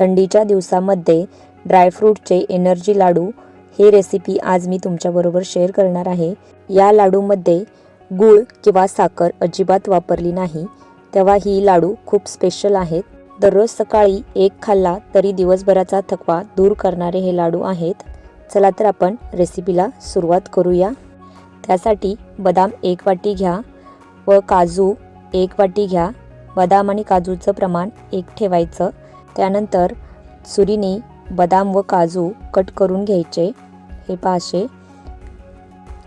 थंडीच्या दिवसामध्ये ड्रायफ्रूटचे एनर्जी लाडू हे रेसिपी आज मी तुमच्याबरोबर शेअर करणार आहे. या लाडूमध्ये गूळ किंवा साखर अजिबात वापरली नाही. तेव्हा ही लाडू खूप स्पेशल आहेत. दररोज सकाळी एक खाल्ला तरी दिवसभराचा थकवा दूर करणारे हे लाडू आहेत. चला तर आपण रेसिपीला सुरुवात करूया. त्यासाठी बदाम एक वाटी घ्या व काजू एक वाटी घ्या. बदाम आणि काजूचं प्रमाण एक ठेवायचं. त्यानंतर सुरीने बदाम व काजू कट करून घ्यायचे. हे पाचशे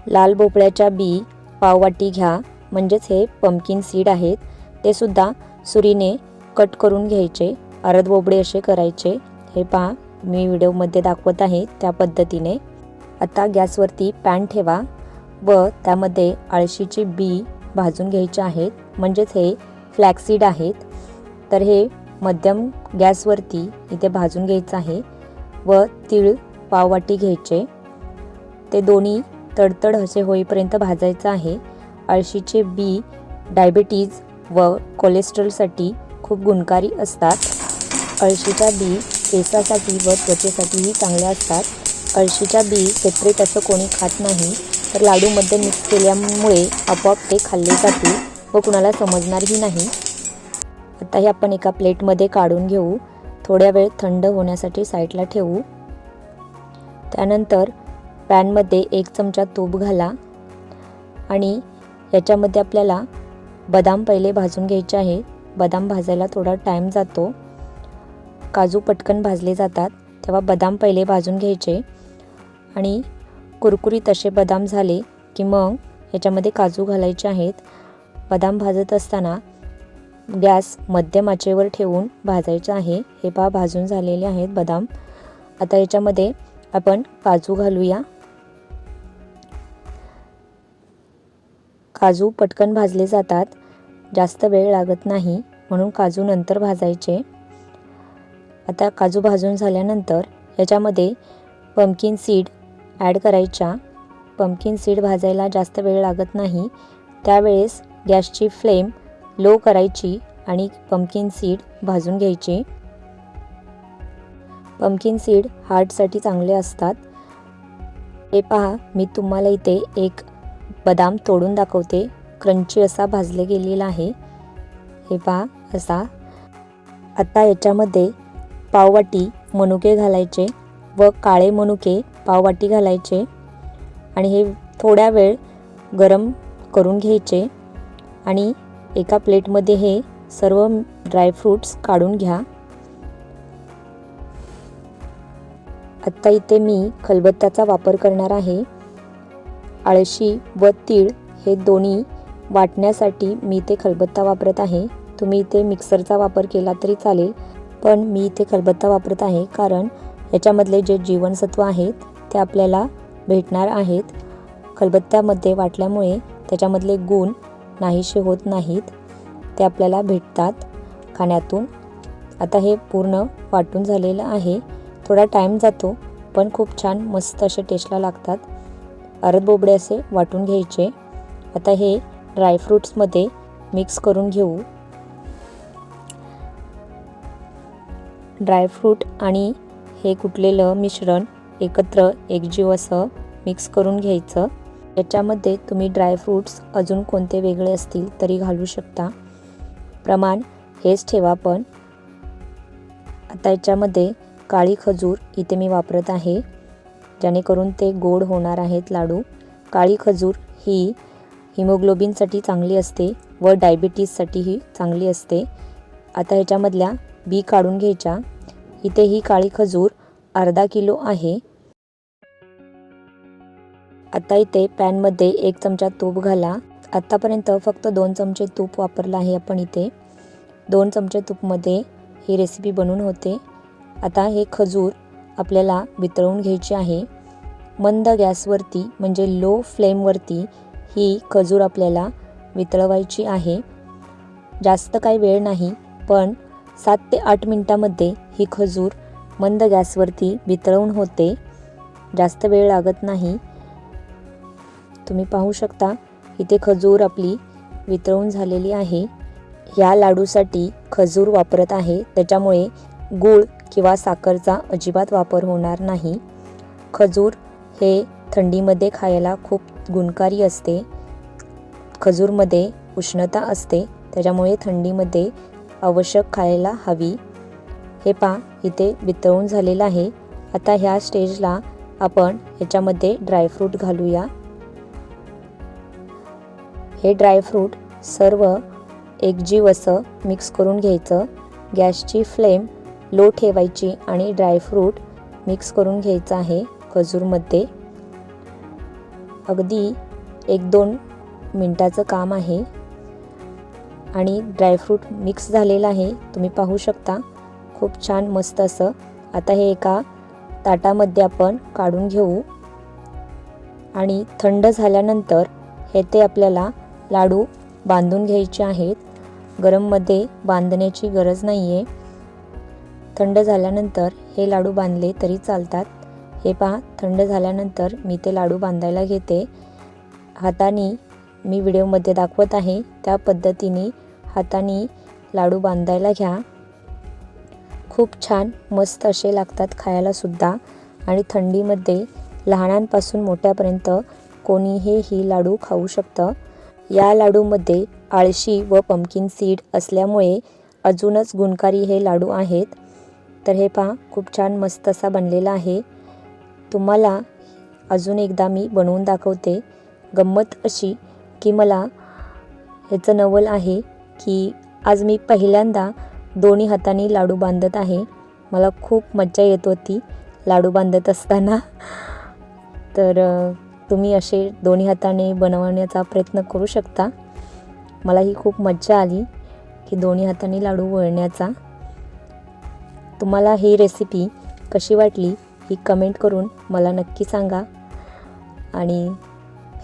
लाल भोपळ्याच्या बी पाववाटी घ्या. म्हणजेच हे पंपकिन सीड आहेत. ते सुद्धा सुरीने कट करून घ्यायचे. अरद बोबडे असे करायचे. हे पहा. मी व्हिडिओमध्ये दाखवत आहे त्या पद्धतीने. आता गॅसवरती पॅन ठेवा व त्यामध्ये आळशीची बी भाजून घ्यायचे आहेत. म्हणजेच हे फ्लॅक्सीड आहेत. तर हे मध्यम गॅसवरती इथे भाजून घ्यायचं आहे व तीळ पाववाटी घ्यायचे. ते दोन्ही तडतड असे होईपर्यंत भाजायचं आहे. अळशीचे बी डायबिटीज व कोलेस्ट्रॉलसाठी खूप गुणकारी असतात. अळशीच्या बी केसासाठी व त्वचेसाठीही चांगल्या असतात. अळशीच्या बी सेपरेट असं कोणी खात नाही तर लाडूमध्ये मिक्स केल्यामुळे आपोआप ते खाल्ले जातील व कुणाला समजणारही नाही. आता हे आपण एका प्लेटमध्ये काढून घेऊ. थोड्या वेळ थंड होण्यासाठी साईडला ठेवू. त्यानंतर पॅनमध्ये एक चमचा तूप घाला आणि याच्यामध्ये आपल्याला बदाम पहिले भाजून घ्यायचे आहे. बदाम भाजायला थोडा टाईम जातो. काजू पटकन भाजले जातात. तेव्हा बदाम पहिले भाजून घ्यायचे आणि कुरकुरीत असे बदाम झाले की मग याच्यामध्ये काजू घालायचे आहेत. बदाम भाजत असताना गॅस मध्यम आचेवर ठेवून भाजायचं आहे. हे पहा भाजून झालेले आहेत बदाम. आता याच्यामध्ये आपण काजू घालूया. काजू पटकन भाजले जातात. जास्त वेळ लागत नाही म्हणून काजू नंतर भाजायचे. आता काजू भाजून झाल्यानंतर याच्यामध्ये पंपकिन सीड ॲड करायच्या पंपकिन सीड भाजायला जास्त वेळ लागत नाही. त्यावेळेस गॅसची फ्लेम लो करायची आणि पंपकिन सीड भाजून घ्यायची. पम्पकिन सीड हार्टसाठी चांगले असतात. हे पहा मी तुम्हाला इथे एक बदाम तोडून दाखवते. क्रंची असा भाजले गेलेला आहे. हे पहा असा. आता याच्यामध्ये पाववाटी मनुके घालायचे व काळे मनुके पाववाटी घालायचे. आणि हे थोड्या वेळ गरम करून घ्यायचे. आणि एका प्लेटमध्ये हे सर्व ड्रायफ्रूट्स काढून घ्या. आत्ता इथे मी खलबत्त्याचा वापर करणार आहे. आळशी व तीळ हे दोन्ही वाटण्यासाठी मी इथे खलबत्ता वापरत आहे. तुम्ही इथे मिक्सरचा वापर केला तरी चालेल पण मी इथे खलबत्ता वापरत आहे कारण याच्यामधले जे जीवनसत्व आहेत ते आपल्याला भेटणार आहेत. खलबत्त्यामध्ये वाटल्यामुळे त्याच्यामधले गुण नाहीसे होत नाहीत. ते आपल्याला भेटतात खाण्यातून. आता हे पूर्ण वाटून झालेलं आहे. थोडा टाईम जातो पण खूप छान मस्त असे टेस्टला लागतात. अरद बोबडे असे वाटून घ्यायचे. आता हे ड्रायफ्रूट्समध्ये मिक्स करून घेऊ. ड्रायफ्रूट आणि हे कुटलेलं मिश्रण एकत्र एकजीव असं मिक्स करून घ्यायचं. याच्यामध्ये तुम्ही ड्रायफ्रूट्स अजून कोणते वेगळे असतील तरी घालू शकता. प्रमाण हेच ठेवा पण. आता याच्यामध्ये काळी खजूर इथे मी वापरत आहे. जेणेकरून ते गोड होणार आहेत लाडू. काळी खजूर ही हिमोग्लोबिनसाठी चांगली असते व डायबिटीजसाठीही चांगली असते. आता ह्याच्यामधल्या बी काढून घ्यायच्या. इथे ही काळी खजूर अर्धा किलो आहे. आता इथे पॅनमध्ये एक चमचा तूप घाला. आत्तापर्यंत फक्त दोन चमचे तूप वापरलं आहे आपण इथे. दोन चमचे तूपमध्ये ही रेसिपी बनवून होते. आता हे खजूर आपल्याला वितळवून घ्यायचे आहे. मंद गॅसवरती म्हणजे लो फ्लेमवरती ही खजूर आपल्याला वितळवायची आहे. जास्त काही वेळ नाही पण सात ते आठ मिनटामध्ये ही खजूर मंद गॅसवरती वितळवून होते. जास्त वेळ लागत नाही. तुम्ही पाहू शकता इथे खजूर आपली वितळून झालेली आहे. ह्या लाडूसाठी खजूर वापरत आहे. त्याच्यामुळे गूळ किंवा साखरचा अजिबात वापर होणार नाही. खजूर हे थंडीमध्ये खायला खूप गुणकारी असते. खजूरमध्ये उष्णता असते. त्याच्यामुळे थंडीमध्ये आवश्यक खायला हवी. हे पा इथे वितळून झालेलं आहे. आता ह्या स्टेजला आपण ह्याच्यामध्ये ड्रायफ्रूट घालूया. हे ड्रायफ्रूट सर्व एकजीव असं मिक्स करून घ्यायचं. गॅसची फ्लेम लो ठेवायची आणि ड्रायफ्रूट मिक्स करून घ्यायचं आहे खजूरमध्ये. अगदी एक दोन मिनटाचं काम आहे. आणि ड्रायफ्रूट मिक्स झालेलं आहे. तुम्ही पाहू शकता. खूप छान मस्त असं. आता हे एका ताटामध्ये आपण काढून घेऊ. आणि थंड झाल्यानंतर हे ते आपल्याला लाडू बांधून घ्यायचे आहेत. गरममध्ये बांधण्याची गरज नाही आहे थंड झाल्यानंतर हे लाडू बांधले तरी चालतात. हे पहा थंड झाल्यानंतर मी ते लाडू बांधायला घेते. हाताने मी व्हिडिओमध्ये दाखवत आहे. त्या पद्धतीने हाताने लाडू बांधायला घ्या. खूप छान मस्त असे लागतात खायलासुद्धा आणि थंडीमध्ये लहानांपासून मोठ्यापर्यंत कोणीही ही लाडू खाऊ शकतं. या लाडूमध्ये आळशी व पंपकिन सीड असल्यामुळे अजूनच गुणकारी हे लाडू आहेत. तर हे पहा खूप छान मस्त असा बनलेला आहे. तुम्हाला अजून एकदा मी बनवून दाखवते. गंमत अशी की मला ह्याचं नवल आहे की आज मी पहिल्यांदा दोन्ही हाताने लाडू बांधत आहे. मला खूप मज्जा येत होती लाडू बांधत असताना. तर तुम्ही असे दोन्ही हाताने बनवण्याचा प्रयत्न करू शकता. मला ही खूप मज्जा आली की दोन्ही हाताने लाडू वळण्याचा. तुम्हाला ही रेसिपी कशी वाटली ही कमेंट करून मला नक्की सांगा. आणि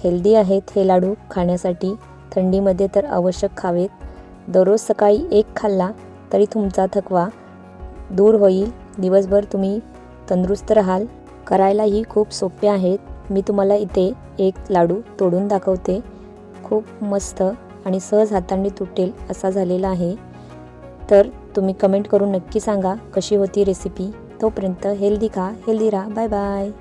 हेल्दी आहेत हे लाडू खाण्यासाठी थंडीमध्ये तर आवश्यक खावेत. दररोज सकाळी एक खाल्ला तरी तुमचा थकवा दूर होईल. दिवसभर तुम्ही तंदुरुस्त राहाल. करायलाही खूप सोपे आहेत. मी तुम्हाला इथे एक लाडू तोडून दाखवते. खूप मस्त आणि सहज हातांनी तुटेल असा झालेला आहे. तर तुम्ही कमेंट करून नक्की सांगा कशी होती रेसिपी तोपर्यंत हेल्दी खा हेल्दी राहा. Bye bye